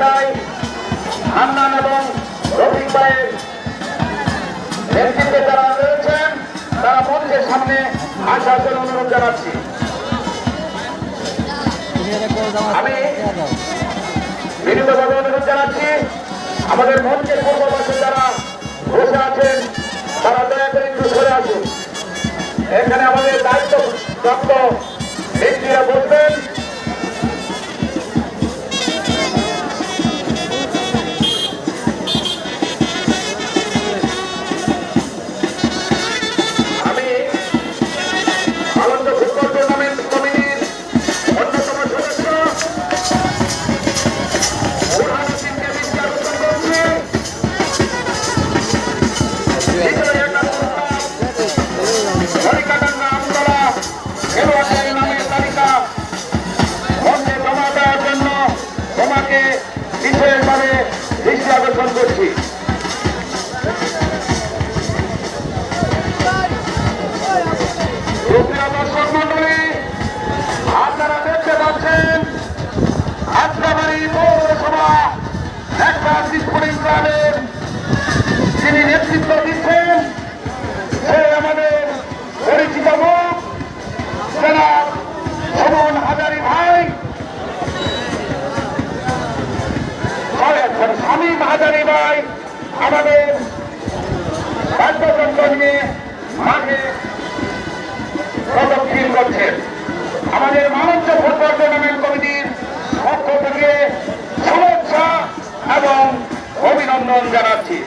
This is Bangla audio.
চাই হান্নান এবং রফিক ভাইয়ের নেতৃত্বে যারা রয়েছেন, তারা মঞ্চের সামনে আসার জন্য অনুরোধ জানাচ্ছি। আমি বিনীতভাবে অনুরোধ জানাচ্ছি, আমাদের মঞ্চের পূর্বপাশে যারা বসে আছেন, তারা দয়া করে একটু সরে আসুন। এখানে আমাদের দায়িত্ব প্রাপ্ত তোমাকে বিশেষভাবে দৃষ্টি আকর্ষণ করছি। দর্শক মন্ডলী আপনারা পৌরসভা একটা স্পোর্টিং ক্লাবের আমি মাহাজারি ভাই, আমাদের বাদ্যযন্ত্র নিয়ে মাঠে প্রদক্ষিণ করছেন। আমাদের মানঞ্চ ফুটবল টুর্নামেন্ট কমিটির পক্ষ থেকে শুভেচ্ছা এবং অভিনন্দন জানাচ্ছি।